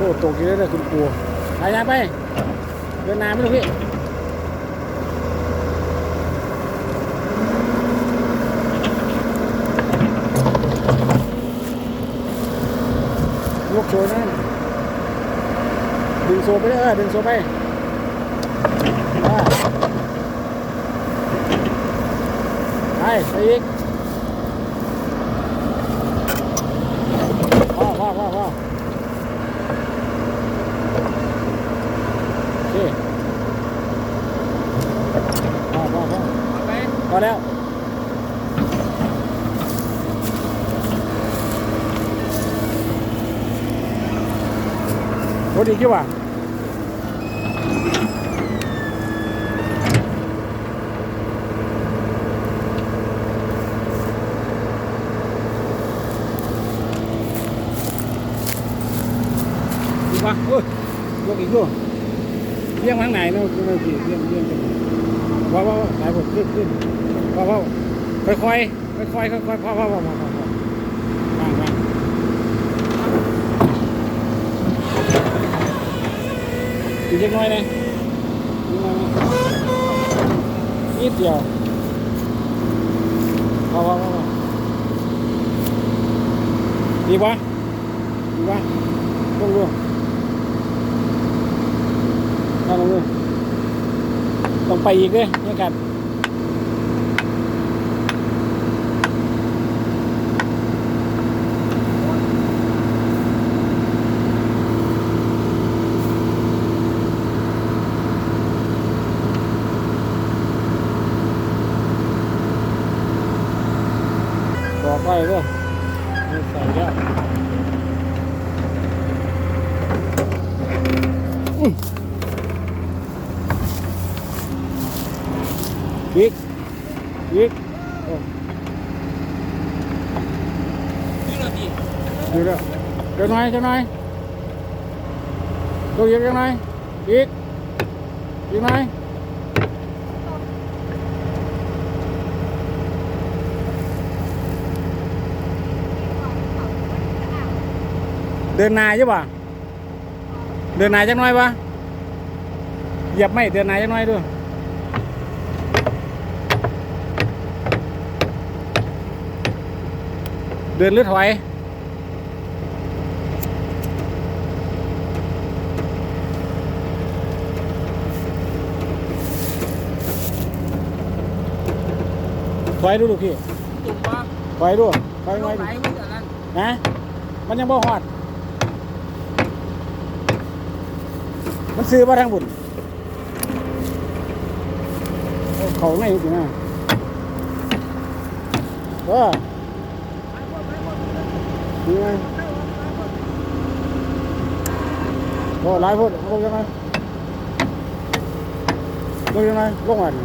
อ้ตกอยู่เลยคุณปูไปยาไป เดินนานไหมลูกพี่ยกโชว์นะดึงโซไปเลยเออดึงโซไปอ่ไปไปอีกพ่อพ่อพ่อพ่อโอเคพ่อพ่อพ่อ เอาไป พอแล้ว รถอีกกี่ว่าอีกว่าโอ้ยยกอีกด้วยเลี้ยงทางไหนเนาะเลี้ยงเลี้ยงเลี้ยงกันว้าวว้าวหลายคนขึ้นขึ้นว้าวว้าวค่อยค่อยค่อยค่อยค่อยค่อยพ่อพ่อพ่อพ่อพ่อว่างว่าง อีกเล็กน้อยนะนิดเดียวพอพอพอดีปะดีปะลงดูลงดูต้องไปอีกเลยนี่กันบ อกไปเลยใส่แล้วอื้อบิ๊กบิ๊กโอ้ นี่เราดี ดูแล้วเดี๋ยวหน่อยเดี๋ยวหน่อยตัวเยอะเดี๋ยวหน่อยบิ๊กอีกหน่อย เดินนายใช่ป่ะเดินนายจังหน่อยปะเหยียบไม่เดินนายจังหน่อยด้วยเดินหรือถอยถอยดูลูกพี่ตุ่มปะถอยดูถอยลหน่อยงไหนดูมันจะนั่นนะมันยังบ่ฮอด มันซื้อมาทางบุญเขาไม่จริงนะเออนี่ไงโอ้หลายพูดลงยังไงลงยังไงลงมาดิ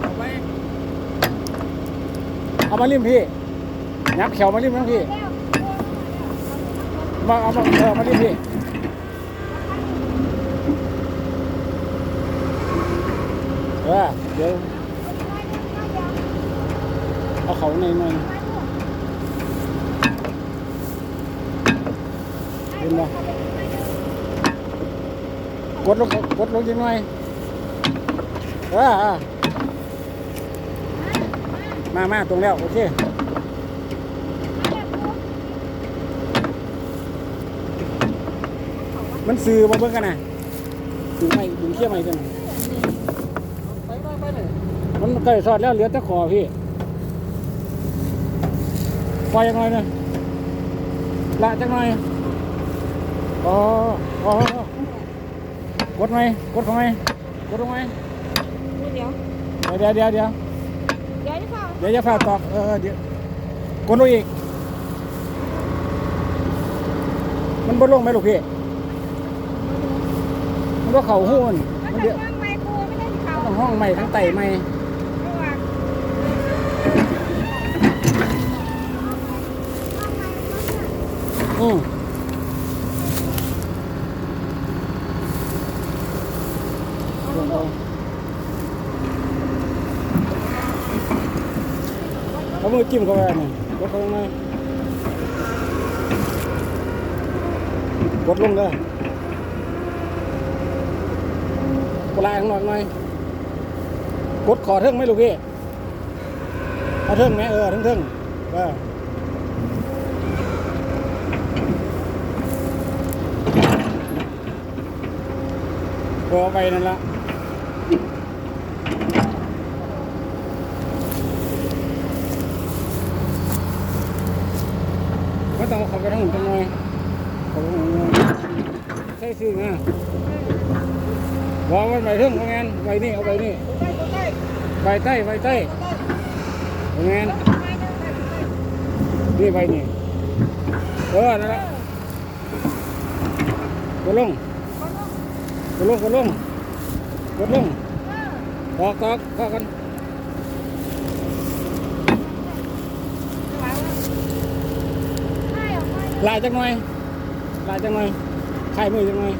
เอาไปเอามาริมพี่ยับเขียวมาริมทั้งพี่ มาเอามาเออมาริพี่เออเดี๋ยวเอาเขาในหน่อยเห็นไหมกดลงกดลงจังหน่อยออเออมามาตรงแล้วโอเค มันซื้อมาเบิ่งกันนะดึงไม่ดึงเขี้ยวไม่กันนะไปไปไปเลยมันใกล้สอดแล้วเหลือแต่คอพี่ปล่อยยังไงเนี่ยละจังหน่อยอ๋ออ๋อกดไหมกดเข้าไหมกดลงไหมเดี๋ยวเดี๋ยวเดี๋ยวเดี๋ยวเดี๋ยวจะเฝ้าเดี๋ยวจะฝากตอกเออเดี๋ยวกดลงอีก มันบนลงไหมลูกพี่มัน ว่าเข่าหูมันมันมันจะเดี๋ยวว่างไม้กูไม่ได้เขาต้องห้องใหม่ทั้งไต่ใหม่ระหว่างอืมเอามือจิ้มเข้าไปนี่กดเขาลงหน่อยกดลงเลย ปลายข้างนอกหน่อย กดขอเทิงไหมลูกพี่เอาเทิงไหมเออเทิงเทิงเออพอไปนั่นละไม่ต้องเอาเขาไปทั้งหมดทั้งหน่อยเขาไหมดใช่ซื้อนะ วางไว้ใบเรื่องของงานใบนี่เอาใบนี่ใกล้ใต้ใบใต้ของงานนี่ใบนี่เออนั่นแหละกดลงกดลงกดลงกดลงตอกตอกตอกกันลายจังหน่อยลายจังหน่อยไข่มือจังหน่อย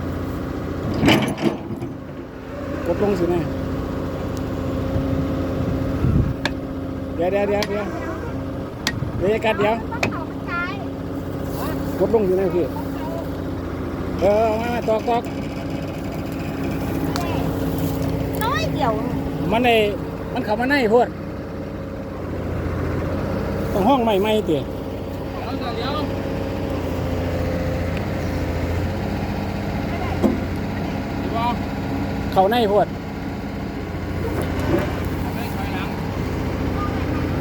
กดลงสิแน่เดี๋ยวเดี๋ยวเดี๋ยวเดี๋ยวเดี๋ยวกัดเดี๋ยวกดลงอยู่นะพี่เออมามาตอกตอกน้อยเดียว มันในมันเข้ามาในพวดต้องห้องใหม่ใหม่ตีเดี๋ยวเดี๋ยว เขาในพวด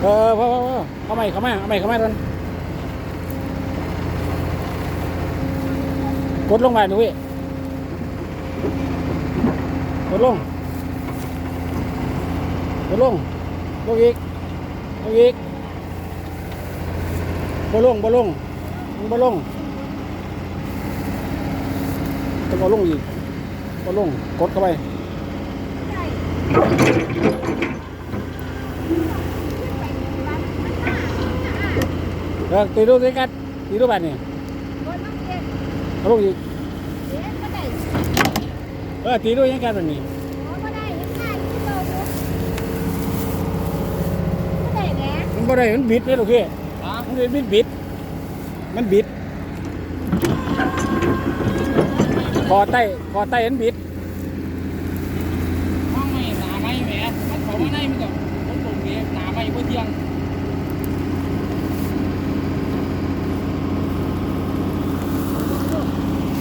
เออพ่อพอพอเข้าใหม่เข้ามาเอาใหม่เข้ามาตอนกดลงไปดูพี่กดลงกดลงลงอีกลงอีกบ่ลงบ่ลงมึงบ่ลงต้องเอาลงอีก บ่ลงกดเข้าไปเออตีดูสิกัดตีดูแบบนี้เอาลงอีกเออตีดูยังกันแบบนี้มันบ่ได้มันบิดเลยลูกพี่ฮะมันบิดบิด มันบิด คอใต้คอใต้มันบิดห้องไม่หนาไม่แหมมันเขาไม่ได้มันก็ต้นตรงนี้หนาไม่เพื่อเที่ยง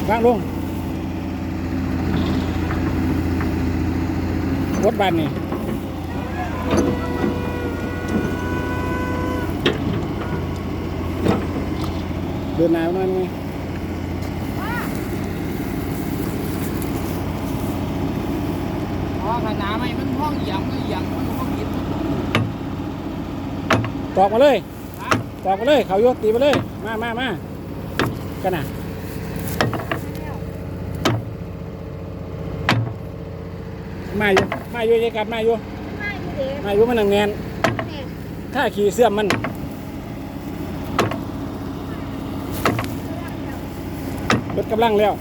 วางลงรถบันนี่เดินหนาวหน่อยนึง อ๋อ ขนาดไม่มันห้องเอียงมันเอียงมันห้องกินตอกมาเลยตอกมาเลย เขาโยกตีมาเลย มามามากันนะมาอยู่มาอยู่ยายกัดมาอยู่มาอยู่มันหนังแนนถ้าขี่เสื่อมมันลดกำลังแล้ว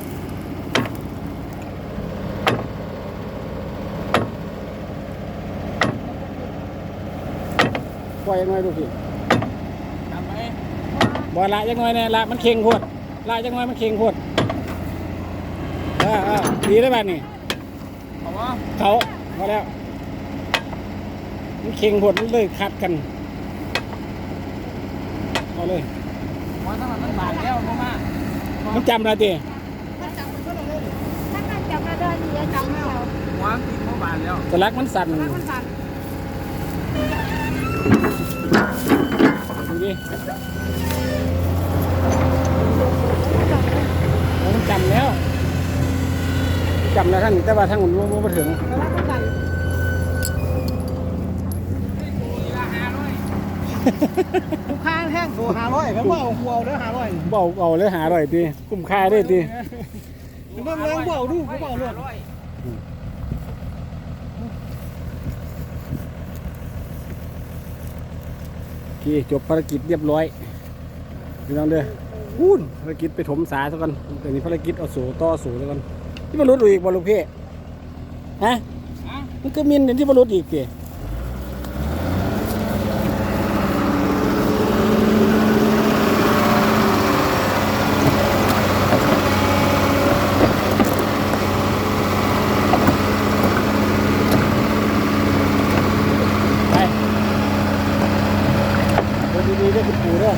ปล่อยยังไงดูพี่จำไว้บ่ละยังไงเนี่ยละมันเข่งโพดละยังไงมันเข่งโพดเออเออดีได้บ้านี่เพราะว่าเขาพอแล้วมันเข่งโพดมันเลยขัดกันเอาเลยว่าถ้ามันบาดแล้วเพราะว่ามันจำอะไรตีวางกินเพราะบาดแล้วสลักมันสั่น ดูดิโอ้มันจำแล้วจำแล้วท่านแต่ว่าทั้งหมดมันมาถึงลูกค้าแห้งตัวห้าร้อยครับว่าเอาหัวเด้อห้าร้อยเบาเอาเลยหาอร่อยดีคุ้มค่าได้ดีมันต้องแรงเบาดูเขาเบาเลย คจบภารกิจเรียบร้อยพี่น้องเด้ออู้นภารกิจไปถมสาซะก่อนเดี๋ยวนี้ภารกิจเอาสูต่อสูแล้วก่อนที่บรรลุอีกบรรลุพี่ฮะฮะมันก็มินที่บรรลุอีกเกี่ ดีด้วยคุณปู่ด้วย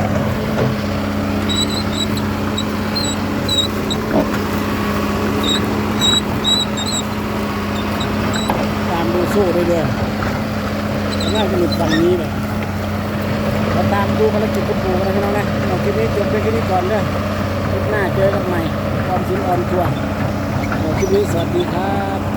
ตามดูสู้ เลยน่าจะหลุดฝั่งนี้เลยเราตามดูภารกิจคุณปู่กันนะพี่น้องนะเอาคลิปนี้จบไปแค่นี้ก่อนเด้อคลิปหน้าเจอกันใหม่ความสินอ่อนตัวเอาคลิปนี้สวัสดีครับ